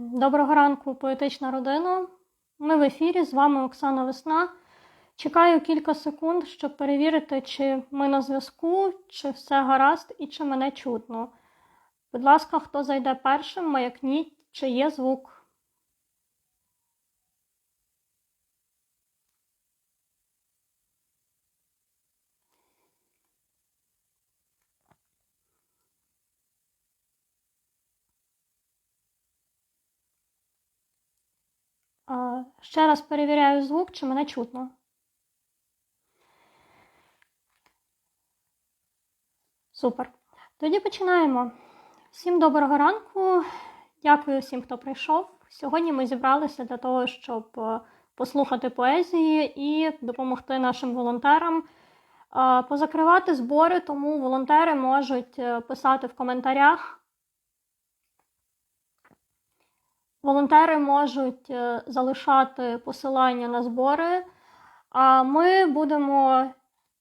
Доброго ранку, поетична родина. Ми в ефірі. З вами Оксана Весна. Чекаю кілька секунд, щоб перевірити, чи ми на зв'язку, чи все гаразд і чи мене чутно. Будь ласка, хто зайде першим, маякніть, чи є звук. А, Ще раз перевіряю звук, чи мене чутно. Супер. Тоді починаємо. Всім доброго ранку. Дякую всім, хто прийшов. Сьогодні ми зібралися для того, щоб е, послухати поезії і допомогти нашим волонтерам е, позакривати збори, тому волонтери можуть е, писати в коментарях. Волонтери можуть е, залишати посилання на збори, а ми будемо,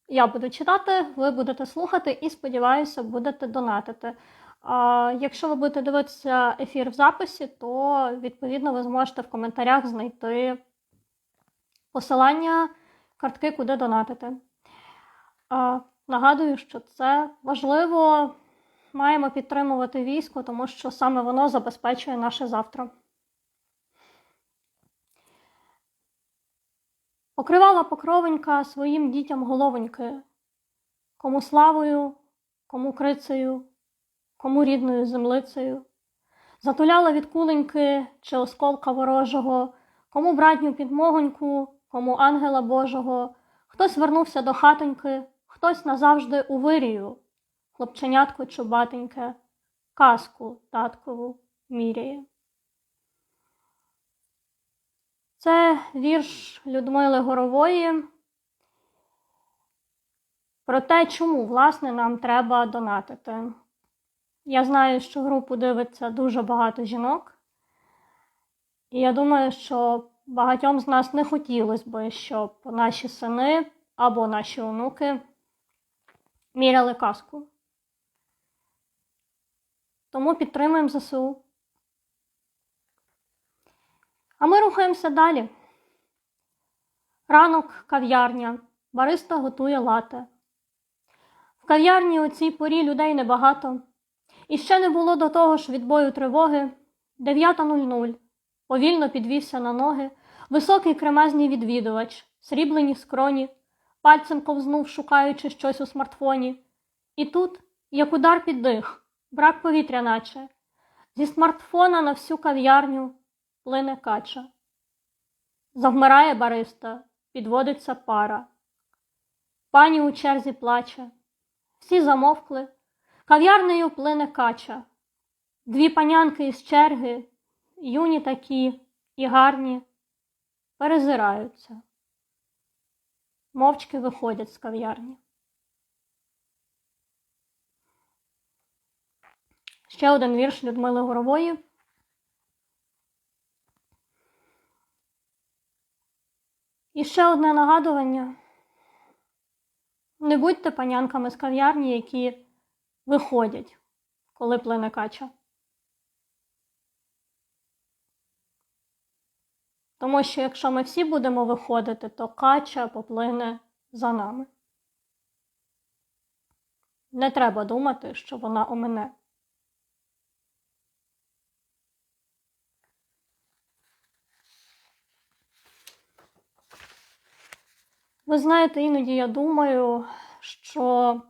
я буду читати, ви будете слухати і, сподіваюся, будете донатити. А Якщо ви будете дивитися ефір в записі, то відповідно ви зможете в коментарях знайти посилання картки, куди донатити. А, Нагадую, що це важливо. Маємо підтримувати військо, тому що саме воно забезпечує наше завтра. Покривала покровенька своїм дітям головоньки, кому славою, кому крицею, кому рідною землицею, затуляла від куленьки чи осколка ворожого, кому братню підмогоньку, кому ангела Божого, хтось вернувся до хатоньки, хтось назавжди у вирію, хлопченятко чубатеньке, казку таткову міряє. Це вірш Людмили Горової про те, чому, власне, нам треба донатити. Я знаю, що групу дивиться дуже багато жінок, і я думаю, що багатьом з нас не хотілося би, щоб наші сини або наші онуки міряли казку. Тому підтримуємо ЗСУ. А ми рухаємося далі. Ранок кав'ярня. Бариста готує лате. В кав'ярні у цій порі людей небагато. І ще не було до того ж відбою тривоги. 9.00. Повільно підвівся на ноги. Високий кремезний відвідувач, сріблені скроні, пальцем ковзнув, шукаючи щось у смартфоні. І тут, як удар під дих, брак повітря, наче. Зі смартфона на всю кав'ярню плине кача. Завмирає бариста, підводиться пара. Пані у черзі плаче. Всі замовкли. Кав'ярнею плине кача. Дві панянки із черги, юні такі і гарні, перезираються. Мовчки виходять з кав'ярні. Ще один вірш Людмили Горової. І ще одне нагадування. Не будьте панянками з кав'ярні, які виходять, коли плине кача. Тому що якщо ми всі будемо виходити, то кача поплине за нами. Не треба думати, що вона омине. Ви знаєте, іноді я думаю, що,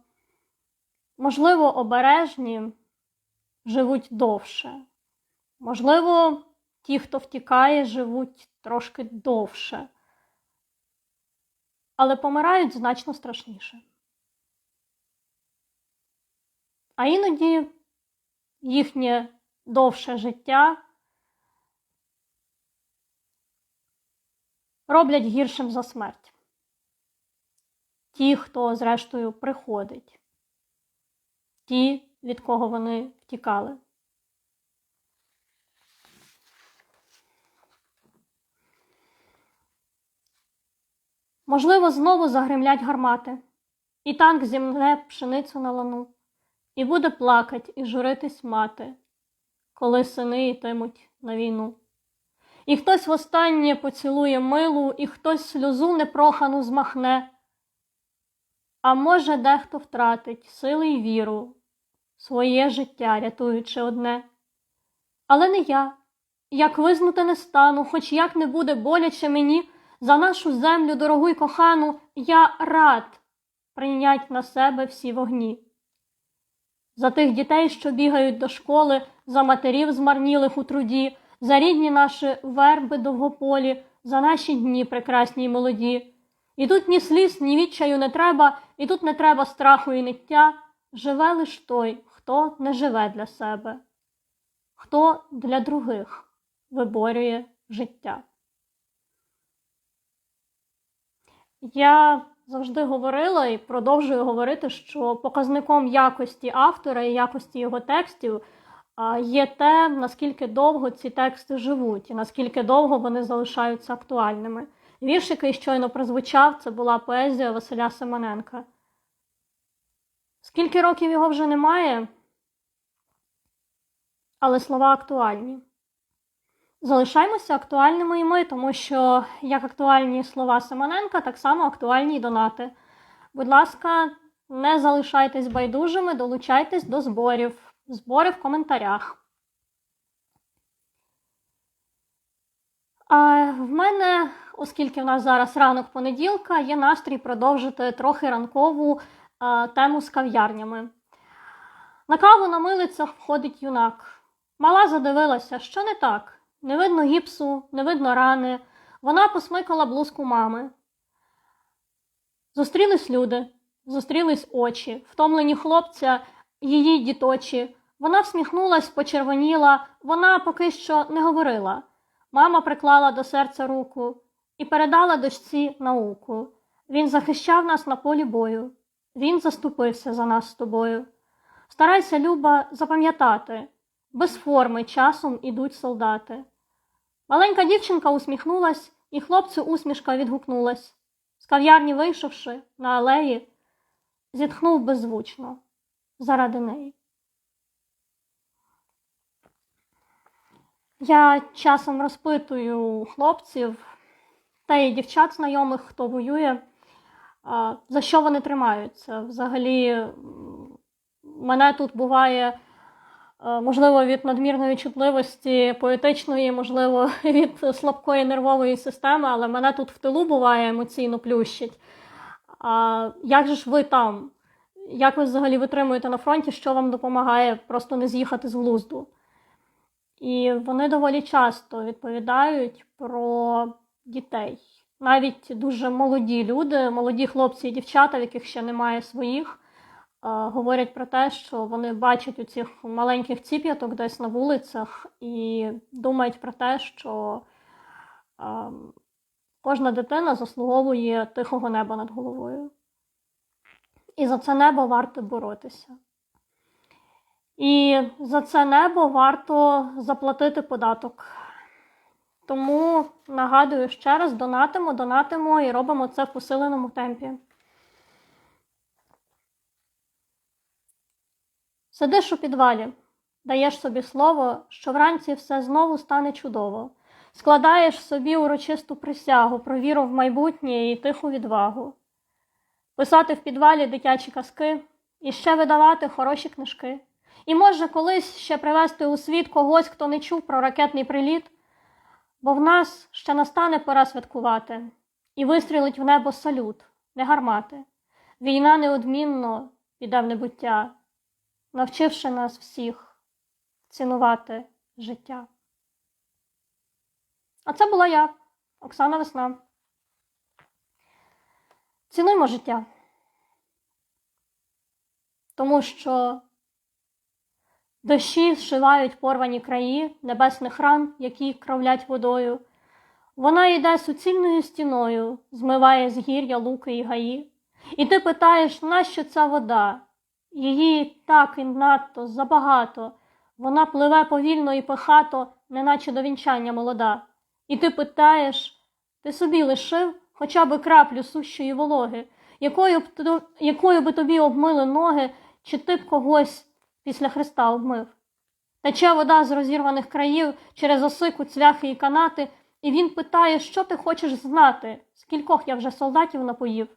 можливо, обережні живуть довше. Можливо, ті, хто втікає, живуть трошки довше, але помирають значно страшніше. А іноді їхнє довше життя роблять гіршим за смерть ті, хто, зрештою, приходить, ті, від кого вони втікали. Можливо, знову загремлять гармати, і танк зімне пшеницю на лану, і буде плакать і журитись мати, коли сини йтимуть на війну. І хтось востаннє поцілує милу, і хтось сльозу непрохану змахне. А може, дехто втратить сили й віру, своє життя рятуючи одне. Але не я, як визнути не стану, хоч як не буде боляче мені, за нашу землю дорогу й кохану, я рад прийнять на себе всі вогні. За тих дітей, що бігають до школи, за матерів змарнілих у труді, за рідні наші верби довгополі, за наші дні прекрасні й молоді. І тут ні сліз, ні відчаю не треба, і тут не треба страху і ниття. Живе лиш той, хто не живе для себе, хто для других виборює життя. Я завжди говорила і продовжую говорити, що показником якості автора і якості його текстів є те, наскільки довго ці тексти живуть і наскільки довго вони залишаються актуальними. Вірш, який щойно прозвучав, це була поезія Василя Семененка. Скільки років його вже немає, але слова актуальні. Залишаємося актуальними і ми, тому що як актуальні слова Семененка, так само актуальні й донати. Будь ласка, не залишайтесь байдужими, долучайтесь до зборів. Збори в коментарях. В мене, оскільки в нас зараз ранок понеділка, є настрій продовжити трохи ранкову тему з кав'ярнями. На каву на милицях входить юнак. Мала задивилася, що не так. Не видно гіпсу, не видно рани. Вона посмикала блузку мами. Зустрілись люди, зустрілись очі, втомлені хлопця, її діточі. Вона всміхнулась, почервоніла, вона поки що не говорила. Мама приклала до серця руку і передала дочці науку. Він захищав нас на полі бою. Він заступився за нас з тобою. Старайся, Люба, запам'ятати, без форми часом ідуть солдати. Маленька дівчинка усміхнулась, і хлопцю усмішка відгукнулась. З кав'ярні вийшовши на алеї, зітхнув беззвучно заради неї. Я часом розпитую хлопців та й дівчат знайомих, хто воює, за що вони тримаються. Взагалі, мене тут буває, можливо, від надмірної чутливості поетичної, можливо, від слабкої нервової системи, але мене тут в тилу буває емоційно плющить. А як же ж ви там? Як ви взагалі витримуєте на фронті, що вам допомагає просто не з'їхати з глузду? І вони доволі часто відповідають про дітей. Навіть дуже молоді люди, молоді хлопці і дівчата, в яких ще немає своїх, е, говорять про те, що вони бачать у цих маленьких ціп'яток десь на вулицях і думають про те, що е, кожна дитина заслуговує тихого неба над головою. І за це небо варто боротися. І за це небо варто заплатити податок. Тому нагадую ще раз: донатимо, донатимо і робимо це в посиленому темпі. Сидиш у підвалі, даєш собі слово, що вранці все знову стане чудово. Складаєш собі урочисту присягу про віру в майбутнє і тиху відвагу. Писати в підвалі дитячі казки і ще видавати хороші книжки. І може колись ще привезти у світ когось, хто не чув про ракетний приліт, бо в нас ще настане пора святкувати, і вистрілить в небо салют, не гармати. Війна неодмінно піде в небуття, навчивши нас всіх цінувати життя. А це була я, Оксана Весна. Цінуймо життя. Тому що Дощі зшивають порвані краї небесних ран, які кровлять водою. Вона йде суцільною стіною, змиває з гір'я луки і гаї. І ти питаєш, нащо ця вода? Її так і надто забагато. Вона пливе повільно і пихато, неначе до вінчання молода. І ти питаєш, ти собі лишив хоча б краплю сущої вологи, якою б, якою би тобі обмили ноги, чи ти б когось після Христа обмив. Тече вода з розірваних країв через осику, цвяхи і канати, і він питає, що ти хочеш знати, скількох я вже солдатів напоїв,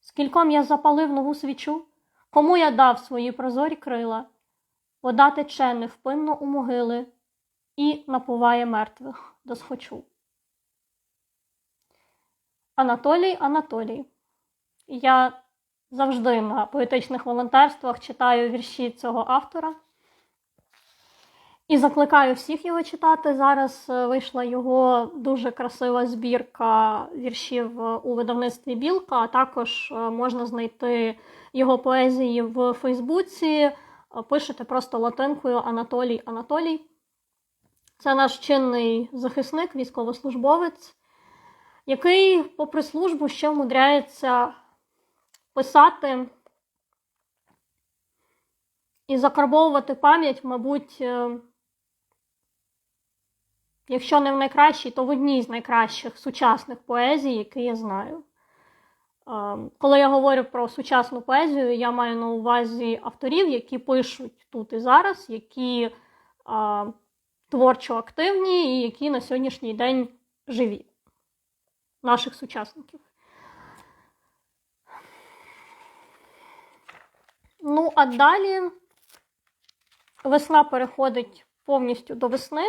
скільком я запалив нову свічу, кому я дав свої прозорі крила. Вода тече невпинно у могили і напуває мертвих до схочу. Анатолій Анатолій. Я завжди на поетичних волонтерствах читаю вірші цього автора. І закликаю всіх його читати. Зараз е, вийшла його дуже красива збірка віршів е, у видавництві Білка, а також е, можна знайти його поезії в Фейсбуці. Пишете просто латинкою Анатолій Анатолій. Це наш чинний захисник, військовослужбовець, який, попри службу, ще вмудряється писати і закарбовувати пам'ять, мабуть, е, якщо не в найкращій, то в одній з найкращих сучасних поезій, які я знаю. Е, Коли я говорю про сучасну поезію, я маю на увазі авторів, які пишуть тут і зараз, які е, творчо активні і які на сьогоднішній день живі, наших сучасників. Ну, а далі весна переходить повністю до весни.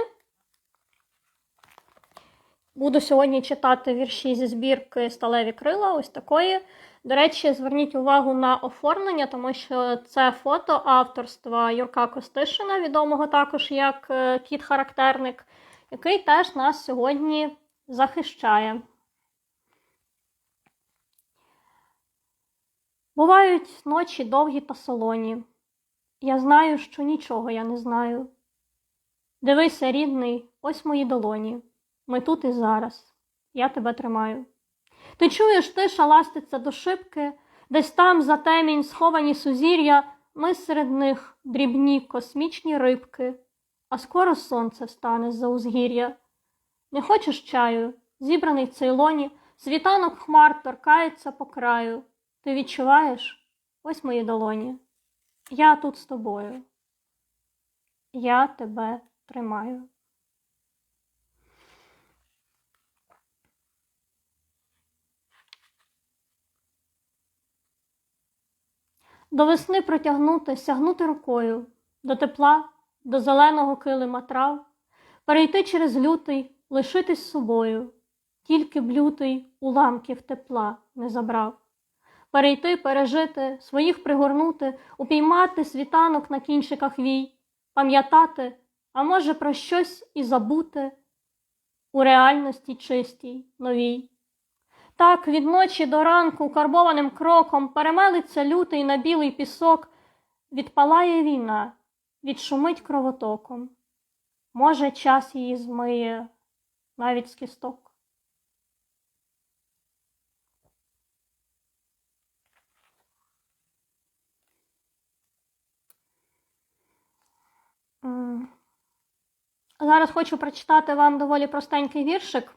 Буду сьогодні читати вірші зі збірки Сталеві крила, ось такої. До речі, зверніть увагу на оформлення, тому що це фото авторства Юрка Костишина, відомого також як е, кіт-характерник, який теж нас сьогодні захищає. Бувають ночі довгі та солоні. Я знаю, що нічого я не знаю. Дивися, рідний, ось мої долоні. Ми тут і зараз. Я тебе тримаю. Ти чуєш, тиша ластиться до шибки, десь там за темінь сховані сузір'я, ми серед них дрібні космічні рибки, а скоро сонце встане з-за узгір'я. Не хочеш чаю, зібраний в цейлоні, світанок хмар торкається по краю. Ти відчуваєш? Ось мої долоні. Я тут з тобою. Я тебе тримаю. До весни протягнути, сягнути рукою, до тепла, до зеленого килима трав, перейти через лютий, лишитись собою, тільки б лютий уламків тепла не забрав. Перейти, пережити, своїх пригорнути, упіймати світанок на кінчиках вій, пам'ятати, а може про щось і забути у реальності чистій, новій. Так від ночі до ранку карбованим кроком перемелиться лютий на білий пісок, відпалає війна, відшумить кровотоком. Може, час її змиє навіть з кісток. Зараз хочу прочитати вам доволі простенький віршик,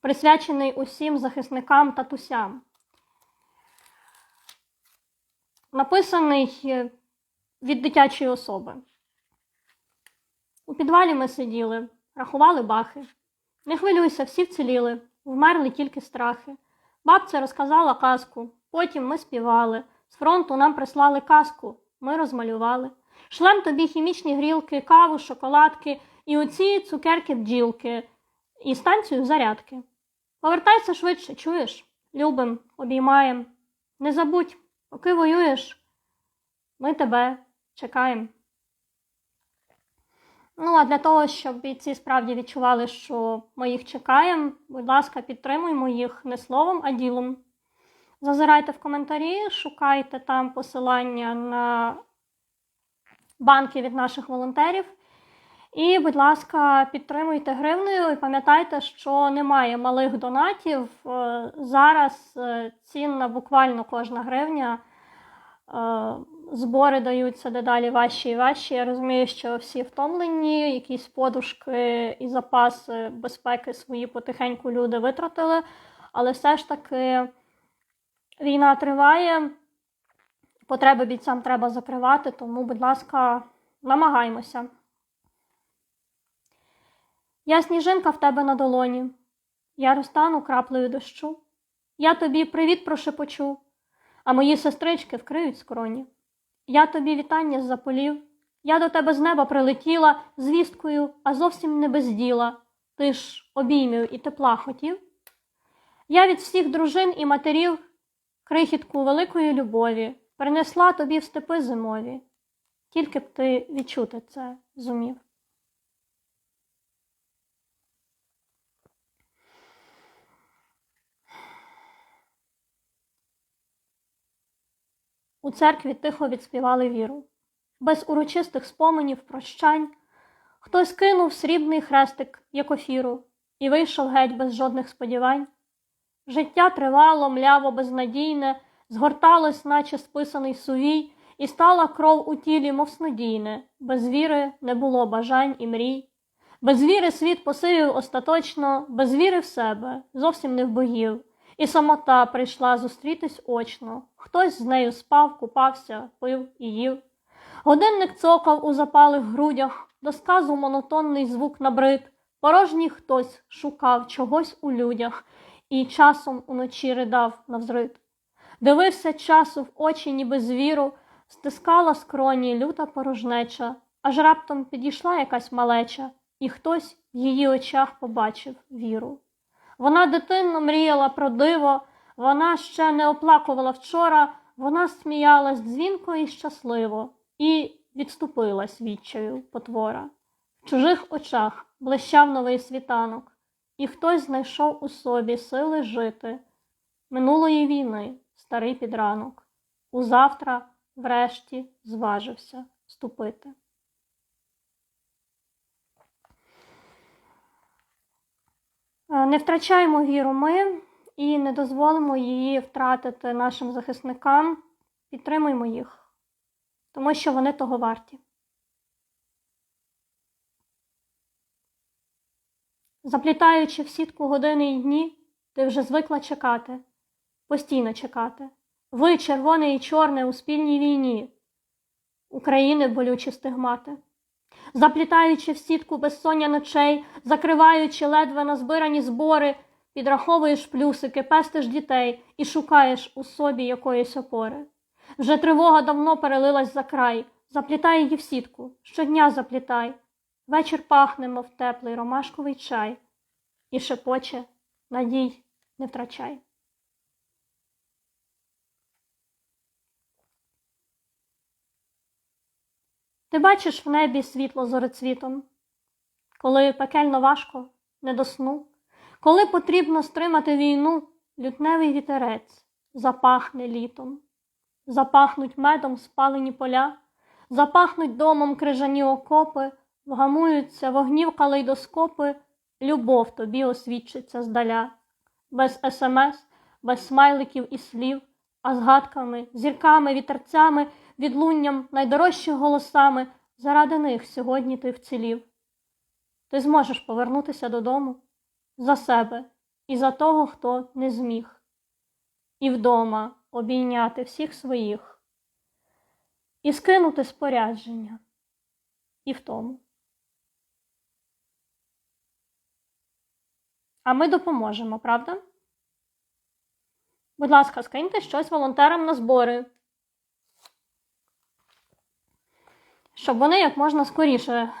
присвячений усім захисникам татусям. Написаний е, від дитячої особи. У підвалі ми сиділи, рахували бахи. Не хвилюйся, всі вціліли, вмерли тільки страхи. Бабця розказала казку, потім ми співали. З фронту нам прислали казку, ми розмалювали. Шлем тобі хімічні грілки, каву, шоколадки і оці цукерки бджілки, і станцію зарядки. Повертайся швидше, чуєш? Любим, обіймаєм. Не забудь, поки воюєш, ми тебе чекаємо. Ну, а для того, щоб бійці справді відчували, що ми їх чекаємо, будь ласка, підтримуємо їх не словом, а ділом. Зазирайте в коментарі, шукайте там посилання на банки від наших волонтерів. І, будь ласка, підтримуйте гривнею і пам'ятайте, що немає малих донатів. Е, Зараз е, цінна буквально кожна гривня. Е, Збори даються дедалі важчі і важчі. Я розумію, що всі втомлені, якісь подушки і запаси безпеки свої потихеньку люди витратили, але все ж таки війна триває. Потреби бійцям треба закривати, тому, будь ласка, намагаймося. Я сніжинка в тебе на долоні, я розтану краплею дощу. Я тобі привіт прошепочу, а мої сестрички вкриють скроні. Я тобі вітання з-за полів, я до тебе з неба прилетіла звісткою, а зовсім не без діла. Ти ж обіймів і тепла хотів. Я від всіх дружин і матерів крихітку великої любові принесла тобі в степи зимові, тільки б ти відчути це зумів. У церкві тихо відспівали віру, без урочистих споменів, прощань. Хтось кинув срібний хрестик, як офіру, і вийшов геть без жодних сподівань. Життя тривало, мляво, безнадійне, згорталось, наче списаний сувій, і стала кров у тілі, мов снодійне. Без віри не було бажань і мрій. Без віри світ посивів остаточно, без віри в себе, зовсім не в богів. І самота прийшла зустрітись очно. Хтось з нею спав, купався, пив і їв. Годинник цокав у запалих грудях, до сказу монотонний звук набрид. Порожній хтось шукав чогось у людях і часом уночі ридав навзрид. Дивився часу в очі, ніби звіру, стискала скроні люта порожнеча, аж раптом підійшла якась малеча, і хтось в її очах побачив віру. Вона дитинно мріяла про диво, вона ще не оплакувала вчора, вона сміялась дзвінко і щасливо, і відступилась відчаю потвора. В чужих очах блищав новий світанок, і хтось знайшов у собі сили жити. Минулої війни старий підранок, узавтра, врешті, зважився ступити. Е, Не втрачаємо віру ми і не дозволимо її втратити нашим захисникам. Підтримуємо їх, тому що вони того варті. Заплітаючи в сітку години й дні, ти вже звикла чекати, постійно чекати. Ви, червоне і чорне, у спільній війні, України болючі стигмати. Заплітаючи в сітку безсоння ночей, закриваючи ледве назбирані збори, підраховуєш плюсики, пестиш дітей і шукаєш у собі якоїсь опори. Вже тривога давно перелилась за край, заплітай її в сітку, щодня заплітай. Вечір пахне, мов теплий ромашковий чай, і шепоче надій не втрачай. Ти бачиш в небі світло зорецвітом, коли пекельно важко, не до сну, коли потрібно стримати війну, лютневий вітерець запахне літом, запахнуть медом спалені поля, запахнуть домом крижані окопи, вгамуються вогнів калейдоскопи, любов тобі освідчиться здаля, без смс, без смайликів і слів, а згадками, зірками, вітерцями, відлунням, найдорожчих голосами, заради них сьогодні ти вцілів. Ти зможеш повернутися додому за себе і за того, хто не зміг, і вдома обійняти всіх своїх, і скинути спорядження і втому. А ми допоможемо, правда? Будь ласка, скиньте щось волонтерам на збори, щоб вони як можна скоріше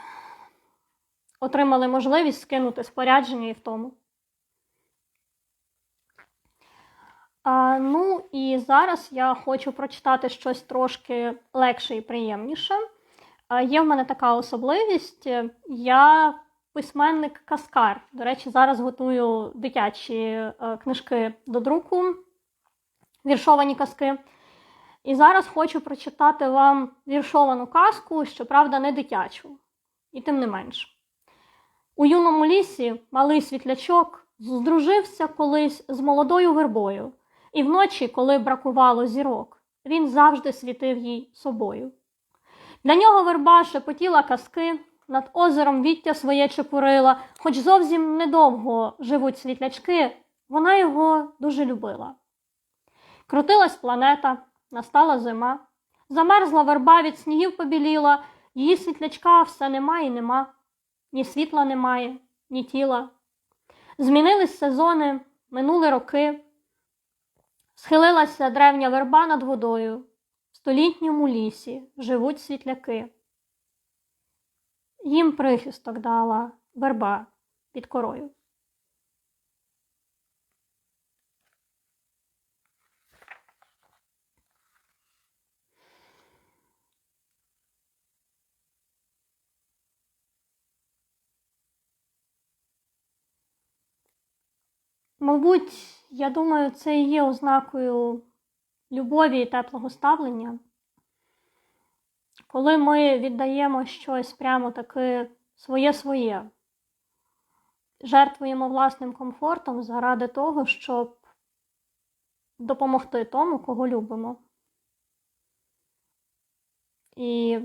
отримали можливість скинути спорядження і втому. А, ну і зараз я хочу прочитати щось трошки легше і приємніше. А, є в мене така особливість. Я письменник Каскар. До речі, зараз готую дитячі е, книжки до друку, віршовані казки. І зараз хочу прочитати вам віршовану казку, щоправда, не дитячу, і тим не менш. У юному лісі малий світлячок здружився колись з молодою вербою, і вночі, коли бракувало зірок, він завжди світив їй собою. Для нього верба шепотіла казки, над озером віття своє чепурила, хоч зовсім недовго живуть світлячки, вона його дуже любила. Крутилась планета, настала зима, Замерзла верба від снігів побіліла, її світлячка все нема і нема. Ні світла немає, ні тіла. Змінились сезони, минули роки. Схилилася древня верба над водою. В столітньому лісі живуть світляки. Їм прихисток дала верба під корою. Мабуть, я думаю, це і є ознакою любові і теплого ставлення. Коли ми віддаємо щось прямо таки своє-своє, жертвуємо власним комфортом заради того, щоб допомогти тому, кого любимо. І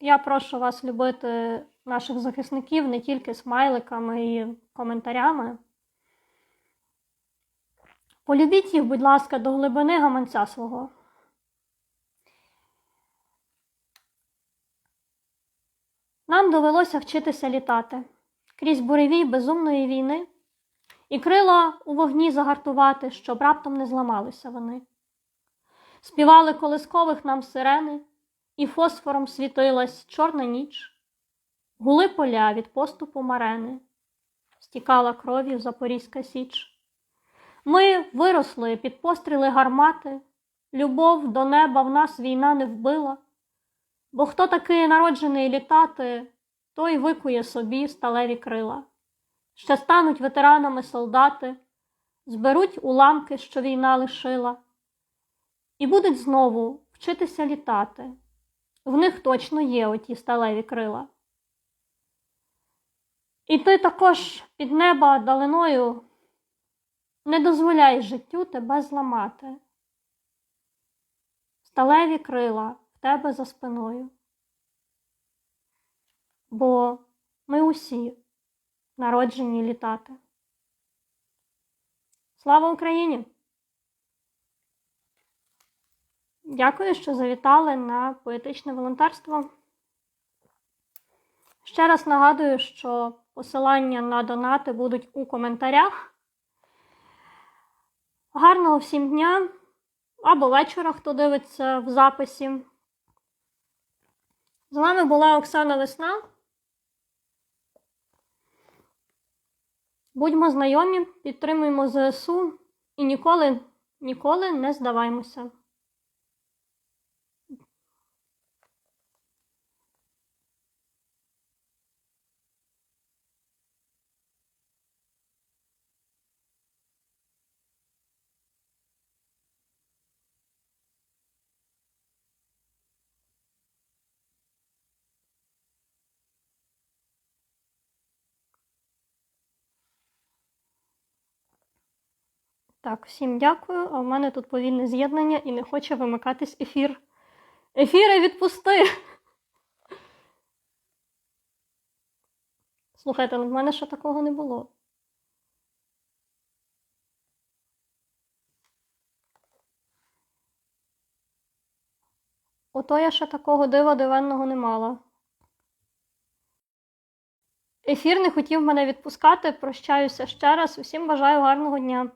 я прошу вас любити наших захисників не тільки смайликами і коментарями. Полюбіть їх, будь ласка, до глибини гаманця свого. Нам довелося вчитися літати крізь буревій безумної війни і крила у вогні загартувати, щоб раптом не зламалися вони. Співали колискових нам сирени, і фосфором світилась чорна ніч. Гули поля від поступу марени, стікала кров'ю Запорізька Січ. Ми виросли під постріли гармати, любов до неба в нас війна не вбила, бо хто такий народжений літати, той викує собі сталеві крила. Ще стануть ветеранами солдати, зберуть уламки, що війна лишила, і будуть знову вчитися літати. В них точно є оті сталеві крила. І ти також під неба далиною не дозволяй життю тебе зламати. Сталеві крила в тебе за спиною. Бо ми усі народжені літати. Слава Україні! Дякую, що завітали на поетичне волонтерство. Ще раз нагадую, що посилання на донати будуть у коментарях. Гарного всім дня або вечора, хто дивиться в записі. З вами була Оксана Весна. Будьмо знайомі, підтримуємо ЗСУ і ніколи, ніколи не здаваймося. Так, всім дякую. А в мене тут повільне з'єднання і не хоче вимикатись ефір. Ефіри відпусти! Слухайте, ну в мене ще такого не було. Ото я ще такого дива дивенного не мала. Ефір не хотів мене відпускати. Прощаюся ще раз. Усім бажаю гарного дня.